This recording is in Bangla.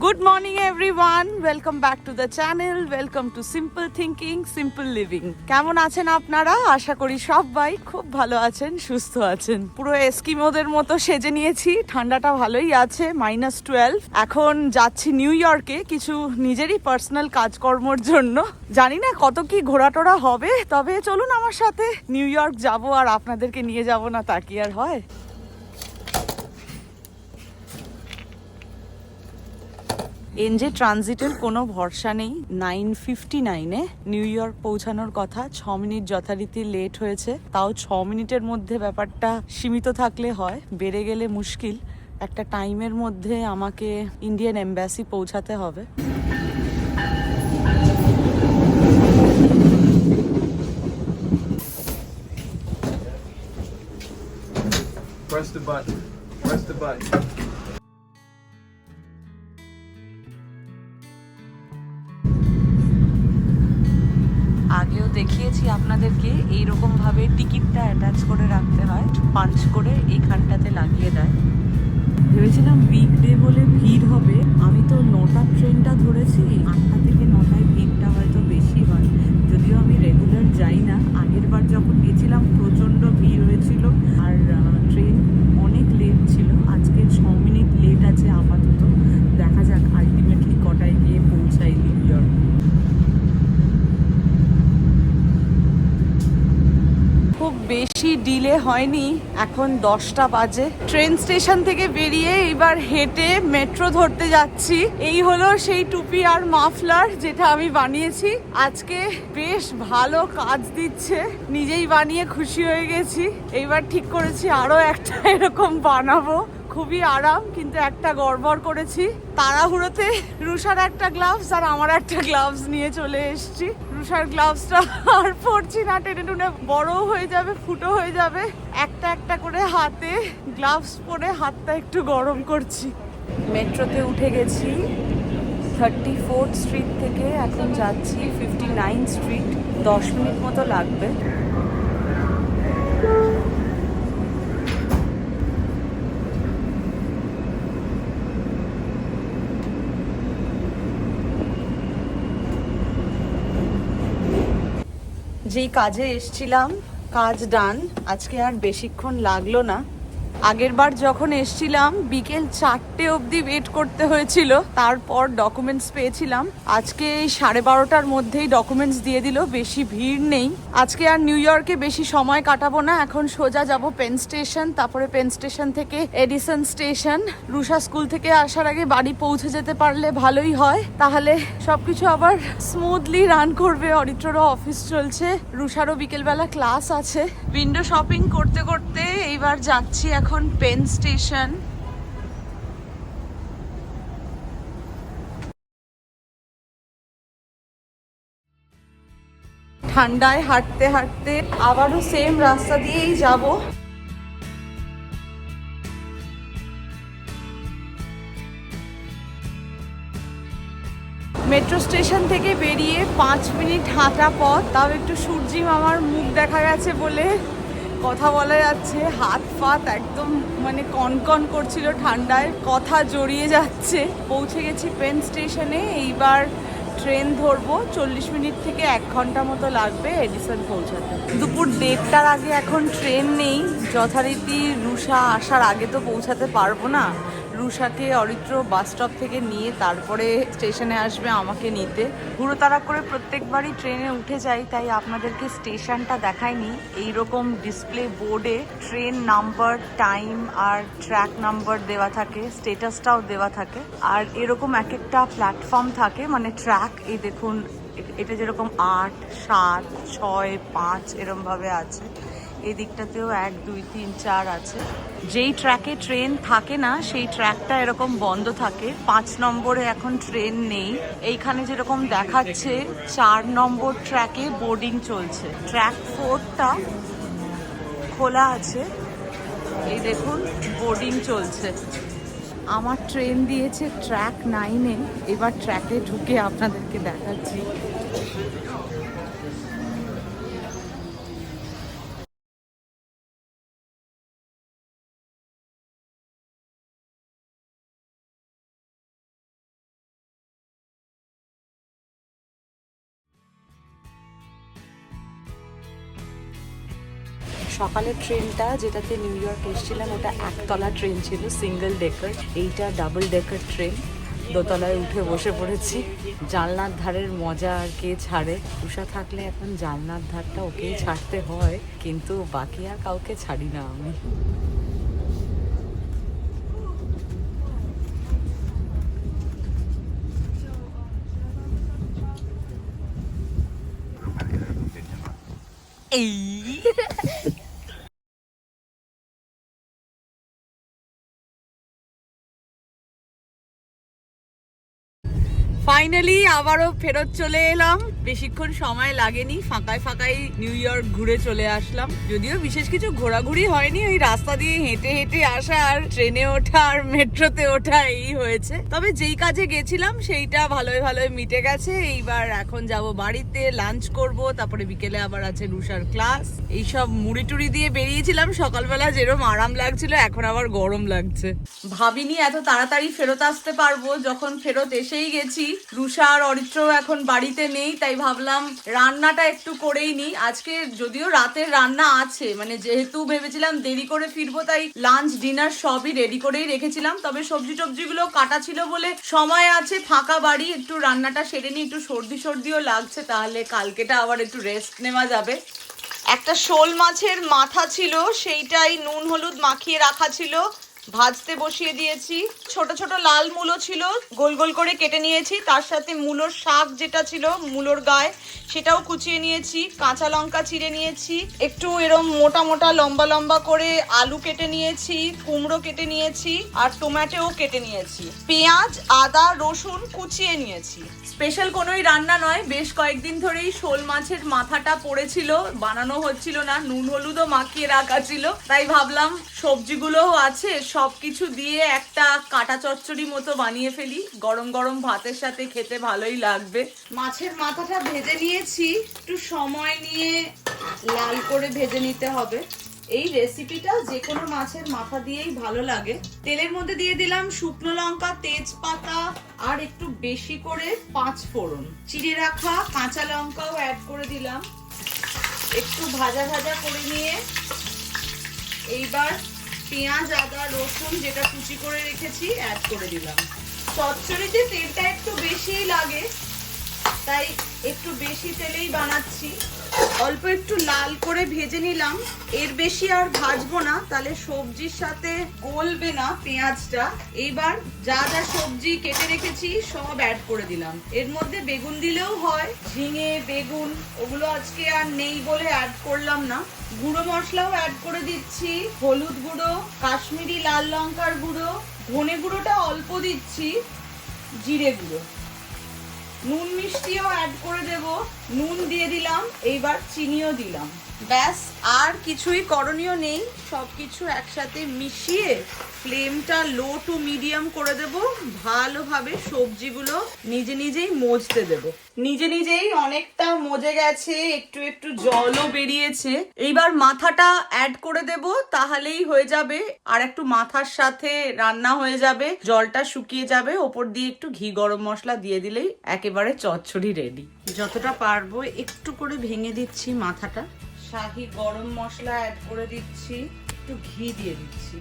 Good morning everyone welcome back to the channel welcome to simple thinking simple living কেমন আছেন আপনারা? আশা করি সবাই খুব ভালো আছেন, সুস্থ আছেন। পুরো এস্কিমোদের মতো সেজে নিয়েছি। ঠান্ডাটা ভালোই আছে মাইনাস টুয়েলভ এখন যাচ্ছি নিউ ইয়র্কে কিছু নিজেরই পার্সোনাল কাজকর্মর জন্য। জানি না কত কি ঘোরাটোরা হবে, তবে চলুন আমার সাথে নিউ ইয়র্ক যাব আর আপনাদেরকে নিয়ে যাব না তা আর হয়। এনজে ট্রানজিটের কোনো ভরসা নেই নাইন ফিফটি নাইনে নিউ ইয়র্ক পৌঁছানোর কথা, ছ মিনিট যথারীতি লেট হয়েছে তাও ছ মিনিটের মধ্যে ব্যাপারটা সীমিত থাকলে হয়, বেড়ে গেলে মুশকিল একটা টাইমের মধ্যে আমাকে ইন্ডিয়ান এম্বাসি পৌঁছাতে হবে Press the button. Press the button. আগেও দেখিয়েছি আপনাদেরকে, এইরকমভাবে টিকিটটা অ্যাটাচ করে রাখতে হয় পাঞ্চ করে এইখানটাতে লাগিয়ে দেয়। ভেবেছিলাম বিগ ডে বলে ভিড় হবে, আমি তো নটার ট্রেনটা ধরেছি আটটা থেকে নটায় ভিড়টা হয়তো বেশি হয় যদিও আমি রেগুলার যাই না আগের বার যখন গেছিলাম প্রচণ্ড ভিড় হয়েছিল আর ট্রেন অনেক লেট ছিল আজকে ছ মিনিট লেট আছে আপাতত দেখা যাক আলটিমেটলি কটায় গিয়ে পৌঁছাই নিউ ইয়র্ক খুব বেশি ডিলে হয়নি, এখন দশটা বাজে। ট্রেন স্টেশন থেকে বেরিয়ে এবার হেঁটে মেট্রো ধরতে যাচ্ছি। এই হলো সেই টুপি আর মাফলার যেটা আমি বানিয়েছি। আজকে বেশ ভালো কাজ দিচ্ছে, নিজেই বানিয়ে খুশি হয়ে গেছি। এইবার ঠিক করেছি আরও একটা এরকম বানাবো। খুবই আরাম, কিন্তু একটা গড়বড় করেছি। তাড়াহুড়োতে রুষার একটা গ্লাভস আর আমার একটা গ্লাভস নিয়ে চলে এসেছি। রুষার গ্লাভসটা আর পরছি না, টেনে টুনে বড় হয়ে যাবে, ফুটো হয়ে যাবে। একটা একটা করে হাতে গ্লাভস পরে হাতটা একটু গরম করছি। মেট্রোতে উঠে গেছি থার্টি ফোর্থ স্ট্রিট থেকে এখন যাচ্ছি ফিফটি নাইন স্ট্রিট দশ মিনিট মতো লাগবে। যেই কাজে এসছিলাম কাজ ডান আজকে আর বেশিক্ষণ লাগল না। আগের বার যখন এসছিলাম, বিকেল চারটে অবধি ওয়েট করতে হয়েছিল। তারপর ডকুমেন্টস পেয়েছিলাম। আজকে এই সাড়ে বারোটার মধ্যেই ডকুমেন্টস দিয়ে দিল, বেশি ভিড় নেই। আজকে আর নিউ ইয়র্কে বেশি সময় কাটাবো না। এখন সোজা যাব পেন স্টেশন তারপরে পেন স্টেশন থেকে এডিসন স্টেশন রুষা স্কুল থেকে আসার আগে বাড়ি পৌঁছে যেতে পারলে ভালোই হয়। তাহলে সবকিছু আবার স্মুথলি রান করবে। অরিত্ররও অফিস চলছে। রুষারও বিকেলবেলা ক্লাস আছে। উইন্ডো শপিং করতে করতে এইবার যাচ্ছি এখন পেন স্টেশন ঠান্ডায় হাঁটতে হাঁটতে আবারও সেম রাস্তা দিয়েই যাব। মেট্রো স্টেশন থেকে বেরিয়ে পাঁচ মিনিট হাঁটা পথ, তাও একটু সূর্যি মামার মুখ দেখা গেছে বলে কথা বলা যাচ্ছে, হাত ফাত একদম মানে কনকন করছিল ঠান্ডায়, কথা জড়িয়ে যাচ্ছে। পৌঁছে গেছি পেন স্টেশনে এইবার ট্রেন ধরবো, চল্লিশ মিনিট থেকে এক ঘণ্টা মতো লাগবে এডিসন পৌঁছাতে। দুপুর দেড়টার আগে এখন ট্রেন নেই, যথারীতি রুষা আসার আগে তো পৌঁছাতে পারব না। রুষাকে অরিত্র বাস স্টপ থেকে নিয়ে তারপরে স্টেশনে আসবে আমাকে নিতে। হুড়োতাড়া করে প্রত্যেকবারই ট্রেনে উঠে যাই, তাই আপনাদেরকে স্টেশনটা দেখায়নি এইরকম ডিসপ্লে বোর্ডে ট্রেন নাম্বার টাইম আর ট্র্যাক নাম্বার দেওয়া থাকে স্টেটাসটাও দেওয়া থাকে। আর এরকম এক একটা প্ল্যাটফর্ম থাকে মানে ট্র্যাক এই দেখুন, এটা যেরকম আট, সাত, ছয়, পাঁচ, এরমভাবে আছে। এই দিকটাতেও এক, দুই, তিন, চার আছে। যেই ট্র্যাকে ট্রেন থাকে না, সেই ট্র্যাকটা এরকম বন্ধ থাকে। পাঁচ নম্বরে এখন ট্রেন নেই। এইখানে যেরকম দেখাচ্ছে, চার নম্বর ট্র্যাকে বোর্ডিং চলছে। ট্র্যাক ফোরটা খোলা আছে। এই দেখুন, বোর্ডিং চলছে। আমার ট্রেন দিয়েছে ট্র্যাক নাইনে। এবার ট্র্যাকে ঢুকে আপনাদেরকে দেখাচ্ছি। সকালের ট্রেনটা যেটাতে নিউ ইয়র্ক এসেছিলাম, ওটা একতলা ট্রেন ছিল সিঙ্গেল ডেকার এইটা ডাবল ডেকার ট্রেন দোতলায় উঠে বসে পড়েছি। জানলার ধারের মজা আর কে ছাড়ে? উষা থাকলে এখন জানলার ধারটা ওকেই ছাড়তে হয়, কিন্তু বাকি আর কাউকে ছাড়ি না আমি। এই। ফাইনালি আবারও ফেরত চলে এলাম। বেশিক্ষণ সময় লাগেনি, ফাঁকায় ফাঁকায় নিউ ইয়র্ক ঘুরে চলে আসলাম। যদিও বিশেষ কিছু ঘোরাঘুরি হয়নি, ওই রাস্তা দিয়ে হেঁটে হেঁটে আসা আর ট্রেনে ওঠা আর মেট্রোতে ওঠা এই হয়েছে। তবে যেই কাজে গেছিলাম, সেইটা ভালোই ভালোই মিটে গেছে। এইবার এখন যাব বাড়িতে লাঞ্চ করব, তারপরে বিকেলে আবার আছে রুষার ক্লাস এইসব মুড়ি টুড়ি দিয়ে বেরিয়েছিলাম, সকালবেলা যেরকম আরাম লাগছিল, এখন আবার গরম লাগছে। ভাবিনি এত তাড়াতাড়ি ফেরত আসতে পারব, যখন ফেরত এসেই গেছি রুষা আর অরিত্র এখন বাড়িতে নেই, তাই ভাবলাম রান্নাটা একটু করেই নি আজকে যদিও রাতের রান্না আছে মানে যেহেতু ভেবেছিলাম দেরি করে ফিরবো, তাই লাঞ্চ ডিনার সবই রেডি করেই রেখেছিলাম। তবে সবজি টবজিগুলো কাটা ছিল বলে সময় আছে, ফাঁকা বাড়ি, একটু রান্নাটা সেরে নিই, একটু সর্দি সর্দিও লাগছে, তাহলে কালকেটা আবার একটু রেস্ট নেওয়া যাবে। একটা শোল মাছের মাথা ছিল, সেইটাই নুন হলুদ মাখিয়ে রাখা ছিল। ভাজতে বসিয়ে দিয়েছি। ছোট ছোট লাল মূলো ছিল, গোল গোল করে কেটে নিয়েছি। তার সাথে মূলোর শাক যেটা ছিল, মূলোর গায়ে, সেটাও কুচিয়ে নিয়েছি। কাঁচা লঙ্কা চিড়ে নিয়েছি। একটু এরম মোটা মোটা, লম্বা লম্বা করে আলু কেটে নিয়েছি, কুমড়ো কেটে নিয়েছি, আর টমেটোও কেটে নিয়েছি। পেঁয়াজ, আদা, রসুন কুচিয়ে নিয়েছি। স্পেশাল কোনোই রান্না নয়, বেশ কয়েকদিন ধরেই শোল মাছের মাথাটা পড়েছিল, বানানো হচ্ছিল না, নুন হলুদও মাখিয়ে রাখা ছিল। তাই ভাবলাম সবজিগুলোও আছে সবকিছু দিয়ে একটা কাটা চচ্চড়ি মতো বানিয়ে ফেলি। গরম গরম ভাতের সাথে খেতে ভালোই লাগবে। মাছের মাথাটা ভেজে নিয়েছি। একটু সময় নিয়ে লাল করে ভেজে নিতে হবে। এই রেসিপিটা যে কোনো মাছের মাথা দিয়েই ভালো লাগে। তেলের মধ্যে দিয়ে দিলাম শুকনো লঙ্কা, তেজপাতা, আর একটু বেশি করে পাঁচ ফোড়ন। চিড়ে রাখা কাঁচা লঙ্কাও অ্যাড করে দিলাম। একটু ভাজা ভাজা করে নিয়ে এইবার পেঁয়াজ, আদা, রসুন যেটা কুচি করে রেখেছি অ্যাড করে দিলাম। চচ্চড়িতে তেলটা একটু বেশিই লাগে, তাই একটু বেশি তেলেই বানাচ্ছি। অল্প একটু লাল করে ভেজে নিলাম। এর বেশি আর ভাজবো না, তাহলে সবজির সাথে গলবে না পেঁয়াজটা। এইবার যা যা সবজি কেটে রেখেছি, সব অ্যাড করে দিলাম। এর মধ্যে বেগুন দিলেও হয়, ঝিঙে, বেগুন, ওগুলো আজকে আর নেই বলে অ্যাড করলাম না। গুঁড়ো মশলাও অ্যাড করে দিচ্ছি, হলুদ গুঁড়ো, কাশ্মীরি লাল লঙ্কার গুঁড়ো, ধনে গুঁড়োটা অল্প দিচ্ছি, জিরে গুঁড়ো। নুন মিষ্টিও অ্যাড করে দেব। নুন দিয়ে দিলাম, এইবার চিনিও দিলাম। ব্যাস, আর কিছুই করণীয় নেই। সব কিছু একসাথে মিশিয়ে ফ্লেমটা লো টু মিডিয়াম করে দেব। ভালোভাবে সবজিগুলো নিজে নিজেই মজতে দেব। নিজে নিজেই অনেকটা মজে গেছে, একটু একটু জলও বেরিয়েছে। এইবার মাথাটা অ্যাড করে দেব, তাহলেই হয়ে যাবে। আর একটু মাথার সাথে রান্না হয়ে যাবে। জলটা শুকিয়ে যাবে। ওপর দিয়ে একটু ঘি গরম মশলা দিয়ে দিলেই একেবারে চচ্চড়ি রেডি যতটা পারব একটু করে ভেঙে দিচ্ছি মাথাটা। শাহি গরম মশলা অ্যাড করে দিচ্ছি। একটু ঘি দিয়ে দিচ্ছি।